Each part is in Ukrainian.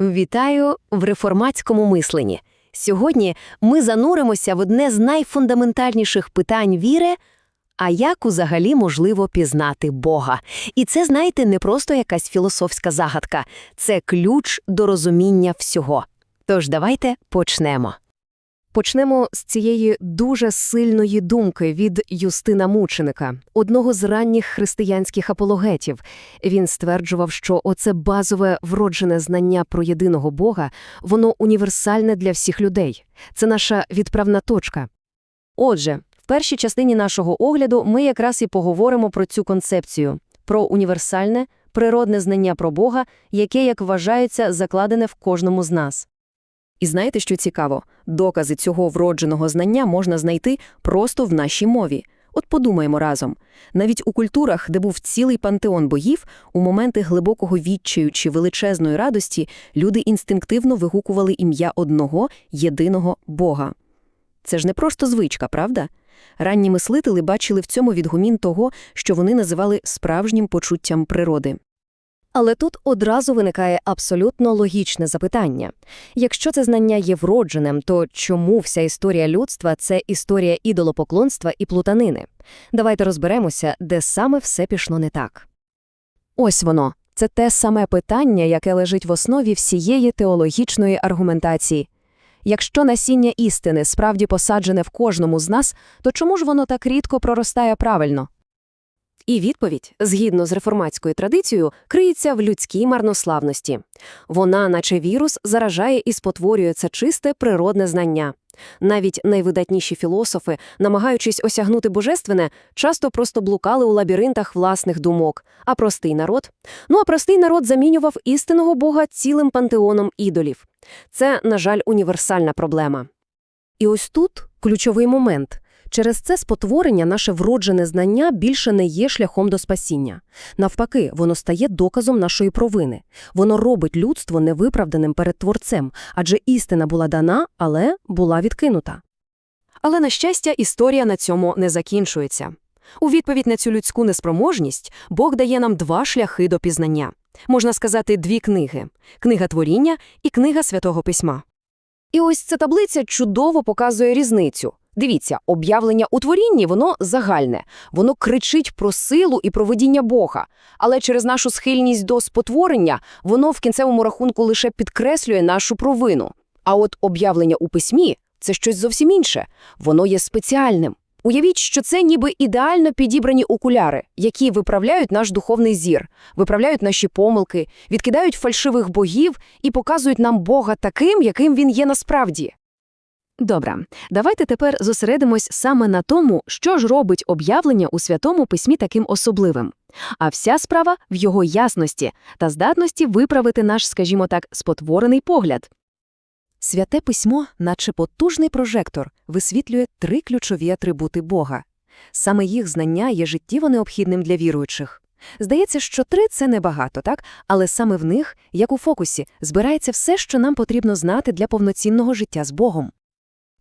Вітаю в реформатському мисленні. Сьогодні ми зануримося в одне з найфундаментальніших питань віри, а як взагалі можливо пізнати Бога. І це, знаєте, не просто якась філософська загадка, це ключ до розуміння всього. Тож давайте почнемо. Почнемо з цієї дуже сильної думки від Юстина Мученика, одного з ранніх християнських апологетів. Він стверджував, що оце базове вроджене знання про єдиного Бога, воно універсальне для всіх людей. Це наша відправна точка. Отже, в першій частині нашого огляду ми якраз і поговоримо про цю концепцію, про універсальне, природне знання про Бога, яке, як вважається, закладене в кожному з нас. І знаєте, що цікаво? Докази цього вродженого знання можна знайти просто в нашій мові. От подумаємо разом. Навіть у культурах, де був цілий пантеон богів, у моменти глибокого відчаю чи величезної радості люди інстинктивно вигукували ім'я одного єдиного Бога. Це ж не просто звичка, правда? Ранні мислителі бачили в цьому відгумін того, що вони називали справжнім почуттям природи. Але тут одразу виникає абсолютно логічне запитання. Якщо це знання є вродженим, то чому вся історія людства – це історія ідолопоклонства і плутанини? Давайте розберемося, де саме все пішло не так. Ось воно. Це те саме питання, яке лежить в основі всієї теологічної аргументації. Якщо насіння істини справді посаджене в кожному з нас, то чому ж воно так рідко проростає правильно? І відповідь, згідно з реформатською традицією, криється в людській марнославності. Вона, наче вірус, заражає і спотворює це чисте природне знання. Навіть найвидатніші філософи, намагаючись осягнути божественне, часто просто блукали у лабіринтах власних думок. А простий народ? Ну а простий народ замінював істинного Бога цілим пантеоном ідолів. Це, на жаль, універсальна проблема. І ось тут ключовий момент. Через це спотворення наше вроджене знання більше не є шляхом до спасіння. Навпаки, воно стає доказом нашої провини. Воно робить людство невиправданим перед Творцем, адже істина була дана, але була відкинута. Але, на щастя, історія на цьому не закінчується. У відповідь на цю людську неспроможність Бог дає нам два шляхи до пізнання. Можна сказати, дві книги – книга творіння і книга Святого Письма. І ось ця таблиця чудово показує різницю. Дивіться, об'явлення у творінні воно загальне, воно кричить про силу і про видіння Бога, але через нашу схильність до спотворення воно в кінцевому рахунку лише підкреслює нашу провину. А от об'явлення у письмі це щось зовсім інше, воно є спеціальним. Уявіть, що це ніби ідеально підібрані окуляри, які виправляють наш духовний зір, виправляють наші помилки, відкидають фальшивих богів і показують нам Бога таким, яким він є насправді. Добре, давайте тепер зосередимось саме на тому, що ж робить об'явлення у Святому Письмі таким особливим. А вся справа в його ясності та здатності виправити наш, скажімо так, спотворений погляд. Святе письмо, наче потужний прожектор, висвітлює три ключові атрибути Бога. Саме їх знання є життєво необхідним для віруючих. Здається, що три це небагато, так? Але саме в них, як у фокусі, збирається все, що нам потрібно знати для повноцінного життя з Богом.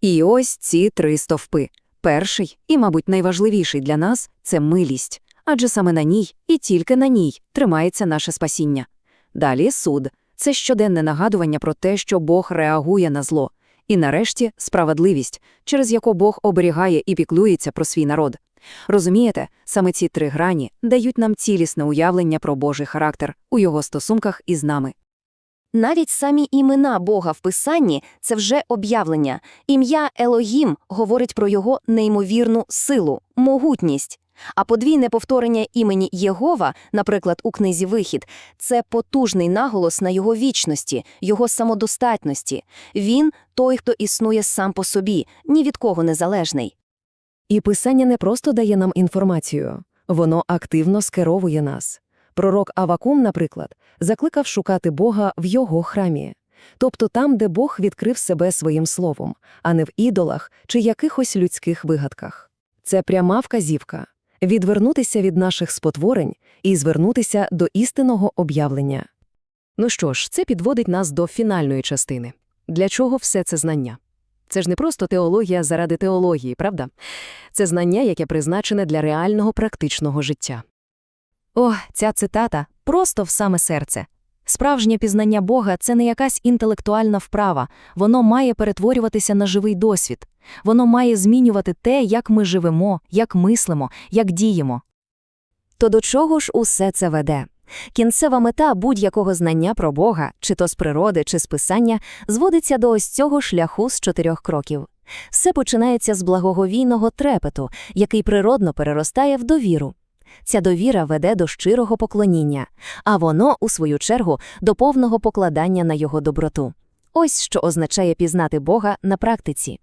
І ось ці три стовпи. Перший і, мабуть, найважливіший для нас це милість, адже саме на ній і тільки на ній тримається наше спасіння. Далі суд це щоденне нагадування про те, що Бог реагує на зло. І нарешті справедливість, через яку Бог оберігає і піклується про свій народ. Розумієте, саме ці три грані дають нам цілісне уявлення про Божий характер у його стосунках із нами. Навіть самі імена Бога в Писанні – це вже об'явлення. Ім'я Елогім говорить про його неймовірну силу, могутність. А подвійне повторення імені Єгова, наприклад, у книзі Вихід, це потужний наголос на його вічності, його самодостатності. Він той, хто існує сам по собі, ні від кого не залежний. І писання не просто дає нам інформацію, воно активно скеровує нас. Пророк Авакум, наприклад, закликав шукати Бога в його храмі, тобто там, де Бог відкрив себе своїм словом, а не в ідолах чи якихось людських вигадках. Це пряма вказівка відвернутися від наших спотворень і звернутися до істинного об'явлення. Ну що ж, це підводить нас до фінальної частини. Для чого все це знання? Це ж не просто теологія заради теології, правда? Це знання, яке призначене для реального практичного життя. О, ця цитата просто в саме серце. Справжнє пізнання Бога це не якась інтелектуальна вправа, воно має перетворюватися на живий досвід. Воно має змінювати те, як ми живемо, як мислимо, як діємо. То до чого ж усе це веде? Кінцева мета будь-якого знання про Бога, чи то з природи, чи з писання, зводиться до ось цього шляху з чотирьох кроків. Все починається з благоговійного трепету, який природно переростає в довіру. Ця довіра веде до щирого поклоніння, а воно, у свою чергу, до повного покладання на його доброту. Ось що означає пізнати Бога на практиці.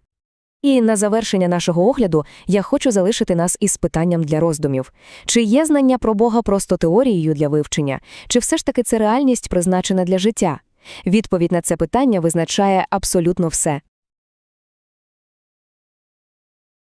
І на завершення нашого огляду я хочу залишити нас із питанням для роздумів. Чи є знання про Бога просто теорією для вивчення, чи все ж таки це реальність, призначена для життя? Відповідь на це питання визначає абсолютно все.